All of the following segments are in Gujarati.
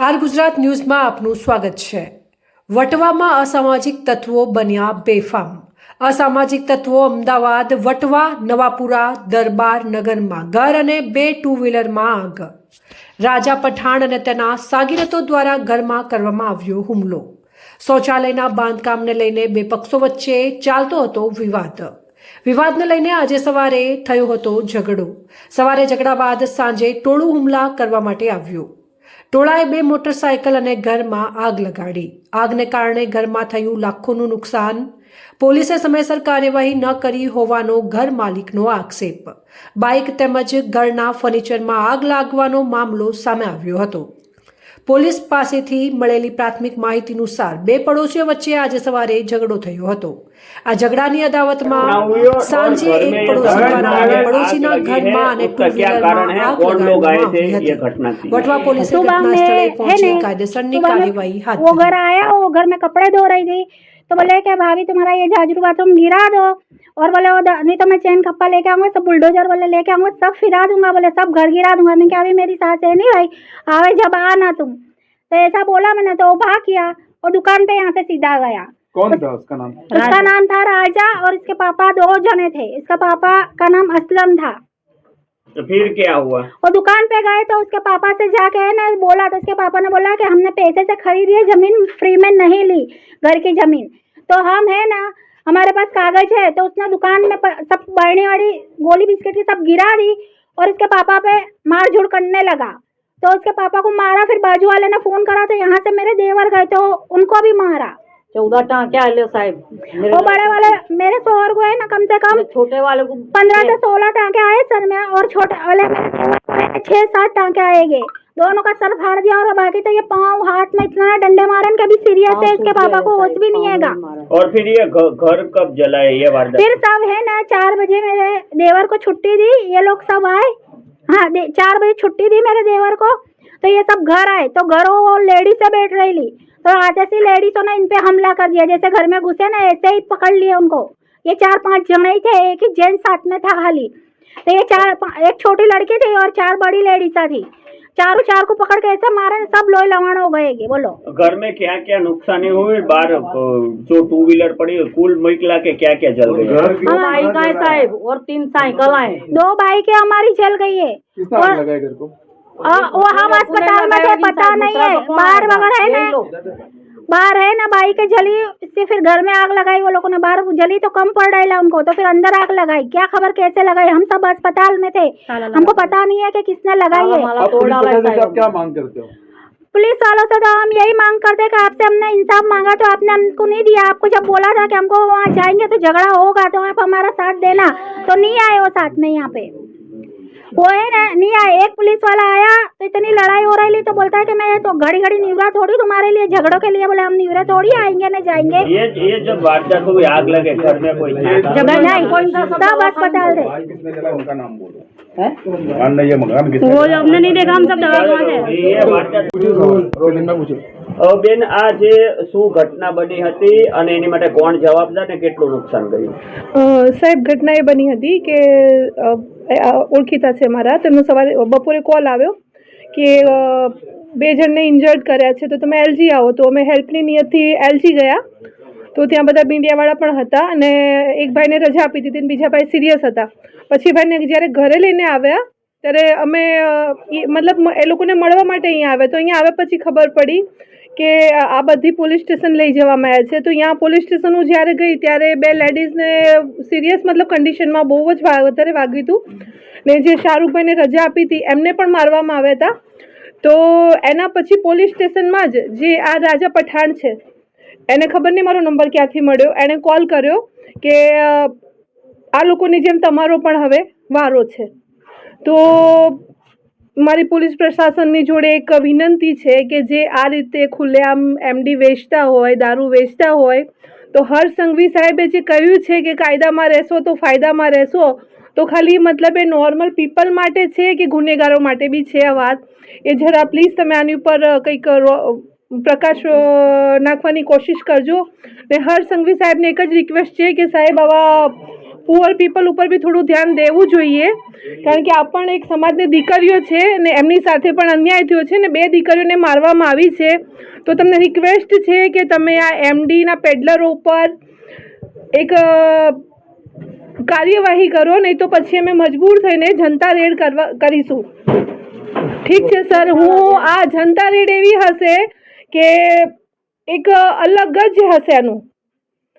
આર ગુજરાત ન્યૂઝમાં આપનું સ્વાગત છે. વટવામાં અસામાજિક તત્વો બન્યા બેફામ. અસામાજિક તત્વો અમદાવાદ, વટવા, નવાપુરા, દરબાર નગરમાં ઘર અને બે ટુ વ્હીલરમાં આગ. રાજા પઠાણ અને તેના સાગીરતો દ્વારા ઘરમાં કરવામાં આવ્યો હુમલો. શૌચાલયના બાંધકામને લઈને બે પક્ષો વચ્ચે ચાલતો હતો વિવાદ. વિવાદને લઈને આજે સવારે થયો હતો ઝઘડો. સવારે ઝઘડા બાદ સાંજે ટોળું હુમલા કરવા માટે આવ્યું. ટોળાએ બે મોટરસાયકલ અને ઘરમાં આગ લગાડી. આગને કારણે ઘરમાં થયું લાખોનું નુકસાન. પોલીસે સમયસર કાર્યવાહી ન કરી હોવાનો ઘર માલિકનો આક્ષેપ. બાઇક તેમજ ઘરના ફર્નિચરમાં આગ લાગવાનો મામલો સામે આવ્યો હતો. પોલીસ પાસેથી મળેલી પ્રાથમિક માહિતી અનુસાર બે પડોશીઓ વચ્ચે આજે સવારે ઝઘડો થયો હતો. આ ઝઘડાની અદાવતમાં સાંજે એક પડોશી દ્વારા પડોશીના ઘરમાં અને ટુ વ્હીલરમાં આગ લગાડવામાં આવી હતી વટવા પોલીસ ઘટના સ્થળે પહોંચી કાયદેસરની કાર્યવાહી હાથ વગર આયા ઘર મેં કપડે ધો રહી तो बोले क्या भाभी तुम्हारा ये झाजरू बाथरूम गिरा दो? और बोले वो नहीं तो मैं चैन खप्पा लेके आऊँगा सब बुलडोजर वाले लेके आऊँगा सब फिरा दूँगा। बोले सब घर गिरा दूँगा। मैं क्या अभी मेरी सास है नहीं भाई आवे जब आना तुम। तो ऐसा बोला मैंने तो वो भाग किया और दुकान पे यहाँ से सीधा गया। कौन था उसका नाम? उसका नाम था राजा और इसके पापा दो जने थे। इसका पापा का नाम असलम था। तो फिर क्या हुआ? और दुकान पे गए तो उसके पापा से जाके है ना बोला तो उसके पापा ने बोला कि हमने पैसे से खरीदी है, ज़मीन फ्री में नहीं ली, घर की ज़मीन। तो हम है ना, हमारे पास कागज़ है तो उसने दुकान में सब बढ़ने वाली गोली बिस्किट की सब गिरा दी और उसके पापा पे मार झुड़ करने लगा। तो उसके पापा को मारा, फिर बाजू वाले ने फ़ोन करा तो यहाँ से मेरे देवर गए तो उनको भी मारा। चौदह टाँके आले साहब। वो बड़े वाले मेरे शोहर को है ना कम से कम छोटे वाले को पंद्रह से सोलह टांके आए सर में और छोटे वाले में छह सात टांके आएँगे। दोनों का सर फाड़ दिया और बाकी तो ये पाँव हाथ में इतना डंडे मारन के भी सीरियस है इसके पापा को होश भी नहीं हैगा। और फिर ये घर कब जला है ये वारदात? फिर सब है ना चार बजे मेरे देवर को छुट्टी दी ये लोग सब आए। हाँ चार बजे छुट्टी दी मेरे देवर को तो ये सब घर आए तो घर वो लेडी से बैठ रही ली तो आते से लेडीजों ने इन पे हमला कर दिया। जैसे घर में घुसे ना ऐसे ही पकड़ लिए उनको। ये चार पाँच जने ही थे एक ही जेंट्स साथ में था खाली। तो ये चार एक छोटी लड़की थी और चार बड़ी लेडीसा थी। चारों चार को पकड़ के ऐसे मारे सब लोहे लवाण हो गए बोलो। घर में क्या क्या नुकसानी हुई? बाहर जो टू व्हीलर पड़ी कुल मिला के क्या क्या जल गई आए साहब और तीन साइकिल आए दो बाइकें हमारी चल गई है। और- आ, वो हम अस्पताल में थे पता नहीं है। बाहर वगैरह है। ना। बाहर है ना बाइक जली इससे फिर घर में आग लगाई वो लोगों ने बाहर जली तो कम पड़ रहा उनको तो फिर अंदर आग लगाई। क्या खबर कैसे लगाई? हम सब अस्पताल में थे। हमको पता नहीं है कि किसने लगाई है। से क्या मांग करते हो? पुलिस वालों से तो हम यही मांग करते कि आपसे हमने इंसाफ मांगा तो आपने हमको नहीं दिया। आपको जब बोला था कि हमको वहाँ जाएँगे तो झगड़ा होगा तो आप हमारा साथ देना। तो नहीं आए वो साथ में यहाँ पे। वो है ना नहीं आए एक पुलिस वाला आया तो इतनी लड़ाई हो रही तो बोलता है कि मैं तो घड़ी घड़ी निवरा थोड़ी तुम्हारे लिए झगड़ों के लिए बोले हम निवरा थोड़ी आएंगे ना जाएंगे ये ये जब वारदात हुई आग लगे घर में कोई था? जगह नहीं सब अस्पताल थे किसने जला उनका नाम बोलो हैं? मकान ये मकान किसने वो हमने नहीं देखा हम सब दवा ये वारदात में पूछो અ, બેન આ જે શું ઘટના બની હતી અને એની માટે કોણ જવાબદાર ને કેટલું નુકસાન ગયું અ, સાહેબ ઘટના એ બની હતી કે અ, આ ઓળખીતા છે મારા. તેમનો સવારે બપોરે કોલ આવ્યો કે બે જણને ઇન્જર્ડ કર્યા છે, તો તમે એલજી આવો. તો અમે હેલ્પની નિયતથી એલજી ગયા. તો ત્યાં બધા મીડિયાવાળા પણ હતા અને એક ભાઈને રજા આપી દીધી અને બીજા ભાઈ સિરિયસ હતા. પછી ભાઈને જ્યારે ઘરે લઈને આવ્યા, ત્યારે અમે મતલબ એ લોકોને મળવા માટે અહીંયા આવ્યા. તો અહીંયા આવ્યા પછી ખબર પડી કે આ બધી પોલીસ સ્ટેશન લઈ જવામાં આવ્યા છે. તો ત્યાં પોલીસ સ્ટેશન હું જ્યારે ગઈ ત્યારે બે લેડીઝને સિરિયસ મતલબ કન્ડિશનમાં બહુ જ વધારે વાગ્યું હતું. ને જે શાહરૂખભાઈને રજા આપી હતી, એમને પણ મારવામાં આવ્યા હતા. તો એના પછી પોલીસ સ્ટેશનમાં જ જે આ રાજા પઠાણ છે, એને ખબર નહીં મારો નંબર ક્યાંથી મળ્યો, એણે કોલ કર્યો કે આ લોકોની જેમ તમારો પણ હવે વારો છે. તો મારી પોલીસ પ્રશાસનની જોડે એક વિનંતી છે કે જે આ રીતે ખુલ્લેઆમ એમડી વેચતા હોય, દારૂ વેચતા હોય, તો સંઘવી સાહેબે જે કહ્યું છે કે કાયદામાં રહેશો તો ફાયદામાં રહેશો, તો ખાલી મતલબ એ નોર્મલ પીપલ માટે છે કે ગુનેગારો માટે બી છે આ વાત? એ જરા પ્લીઝ તમે આની ઉપર કંઈક પ્રકાશ નાખવાની કોશિશ કરજો. ને સંઘવી સાહેબને એક જ રિક્વેસ્ટ છે કે સાહેબ આવા પુઅર પીપલ ઉપર બી થોડું ધ્યાન દેવું જોઈએ. કારણ કે આ પણ એક સમાજની દીકરીઓ છે ને એમની સાથે પણ અન્યાય થયો છે ને બે દીકરીઓને મારવામાં આવી છે. તો તમને રિક્વેસ્ટ છે કે તમે આ એમડીના પેડલરો ઉપર એક કાર્યવાહી કરો, નહીં તો પછી અમે મજબૂર થઈને જનતા રેડ કરવા, કરીશું. ઠીક છે, સર. હું આ જનતા રેડ એવી હશે કે એક અલગ જ હશે એનું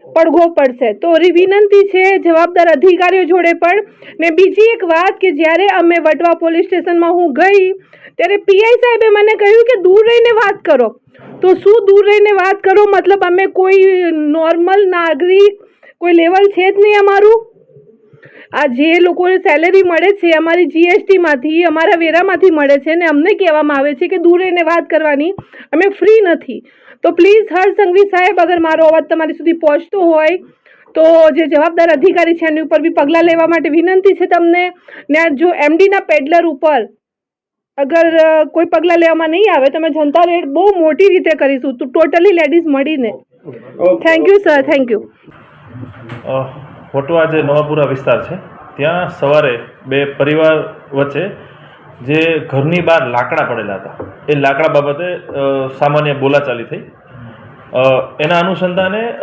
પડઘો પડશે. તો વિનંતી છે, જવાબદાર અધિકારીઓ જોડે પણ. ને બીજી એક વાત કે જ્યારે અમે વટવા પોલીસ સ્ટેશનમાં હું ગઈ, ત્યારે પીઆઈ સાહેબે મને કહ્યું કે દૂર રહીને વાત કરો. તો શું દૂર રહીને વાત કરો? મતલબ અમે કોઈ નોર્મલ નાગરિક, કોઈ લેવલ છે જ નહીં અમારું? આ જે લોકોને સેલેરી મળે છે અમારી જીએસટીમાંથી અમારા વેરામાંથી મળે છે ને અમને કહેવામાં આવે છે કે દૂર એને વાત કરવાની અમે ફ્રી નથી. તો પ્લીઝ હર્ષ સંઘવી સાહેબ અગર મારો અવાજ તમારી સુધી પહોંચતો હોય તો જે જવાબદાર અધિકારી છે એની ઉપર બી પગલાં લેવા માટે વિનંતી છે તમને. ને જો એમડીના પેડલર ઉપર અગર કોઈ પગલાં લેવામાં નહીં આવે તો અમે જનતા રેડ બહુ મોટી રીતે કરીશું. તો ટોટલી લેડીઝ મળીને. Thank you sir thank you અ, વટવા જે નવાપુરા વિસ્તાર છે ત્યાં સવારે બે પરિવાર વચ્ચે જે ઘરની બહાર લાકડા પડેલા હતા. એ લાકડા બાબતે સામાન્ય બોલાચાલી થઈ. એના અનુસંધાને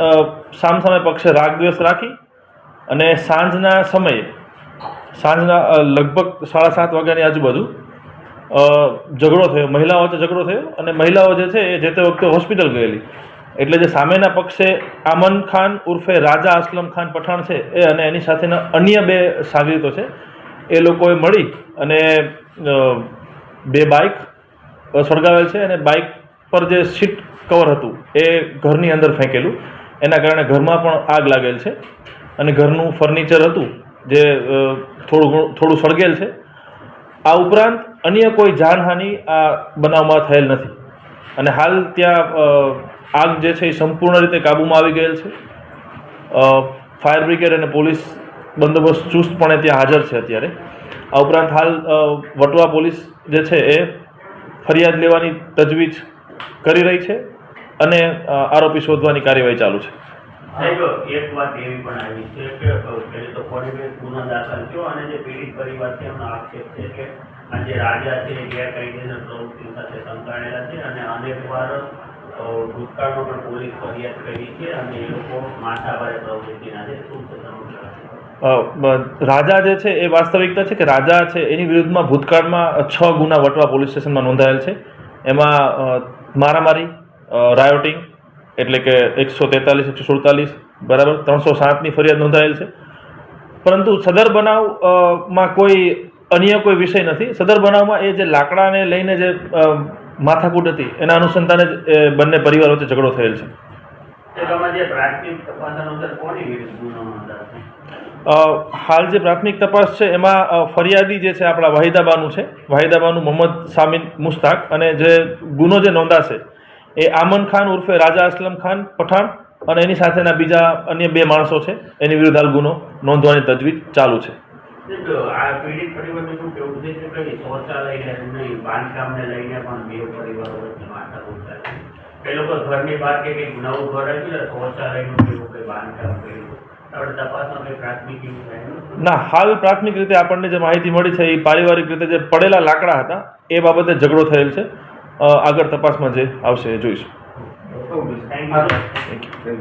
સામસામે પક્ષે રાગદ્વેષ રાખી અને સાંજના સમયે સાંજના લગભગ સાડા સાત વાગ્યાની આજુબાજુ ઝઘડો થયો. મહિલાઓ વચ્ચે ઝઘડો થયો અને મહિલાઓ જે છે એ જે તે વખતે હોસ્પિટલ ગયેલી. એટલે જે સામેના પક્ષે આમન ખાન ઉર્ફે રાજા અસલમ ખાન પઠાણ છે, એ અને એની સાથેના અન્ય બે સાગરીતો છે, એ લોકોએ મળી અને બે બાઇક સળગાવેલ છે અને બાઇક પર જે સીટ કવર હતું, એ ઘરની અંદર ફેંકેલું. એના કારણે ઘરમાં પણ આગ લાગેલ છે અને ઘરનું ફર્નિચર હતું, જે થોડું થોડું સળગેલ છે. આ ઉપરાંત અન્ય કોઈ જાનહાનિ આ બનાવમાં થયેલ નથી. અને હાલ ત્યાં આગ જે છે એ સંપૂર્ણ રીતે કાબૂમાં આવી ગયેલ છે. ફાયર બ્રિગેડ અને પોલીસ બંદોબસ્ત ચુસ્તપણે ત્યાં હાજર છે અત્યારે. આ ઉપરાંત હાલ વટવા પોલીસ જે છે એ ફરિયાદ લેવાની તજવીજ કરી રહી છે અને આરોપી શોધવાની કાર્યવાહી ચાલુ છે. એક વાત એવી પણ આવી છે કે ભૂતકાળમાં પણ પોલીસ ફરિયાદ કરી છે અને એ લોકો માથાભારે પ્રવૃત્તિના છે. શું રાજા જે છે એ વાસ્તવિકતા છે કે રાજા છે એની વિરુદ્ધમાં ભૂતકાળમાં છ ગુના વટવા પોલીસ સ્ટેશનમાં નોંધાયેલ છે. એમાં મારામારી રાયોટિંગ એટલે કે એકસો તેતાલીસ, એકસો સુડતાલીસ, બરાબર, ત્રણસો સાતની ફરિયાદ નોંધાયેલ છે. પરંતુ સદર બનાવમાં કોઈ અન્ય કોઈ વિષય નથી. સદર બનાવમાં એ જે લાકડાને લઈને જે માથાકૂટ હતી. એના અનુસંધાને જ એ બંને પરિવાર વચ્ચે ઝઘડો થયેલ છે. અ, હાલ જે પ્રાથમિક તપાસ છે એમાં અ, ફરિયાદી જે છે આપણા વાહિદાબાનું છે. વાહિદાબાનું મોહમ્મદ સામિન મુસ્તાક અને જે ગુનો જે નોંધાશે એ આમન ખાન ઉર્ફે રાજા અસલમ ખાન પઠાણ અને એની સાથેના બીજા અન્ય બે માણસો છે. એની વિરુદ્ધ હાલ ગુનો નોંધવાની તજવીજ ચાલુ છે. આ પીડિત પરિવારને કેવું? છે કે કઈ શૌચાલય નહીં બાંધકામને લઈને પણ બે પરિવારો વચ્ચે માથાકૂટ થાય એ લોકો ઘરની બહાર કે કંઈક નવું ઘર આવ્યું ને શૌચાલયનું કે કંઈ બાંધકામ કર્યું? ના હાલ પ્રાથમિક રીતે આપણને જે માહિતી મળી છે એ પારિવારિક રીતે જે પડેલા લાકડા હતા એ બાબતે ઝઘડો થયેલ છે. આગળ તપાસમાં જે આવશે એ જોઈશું. Thank you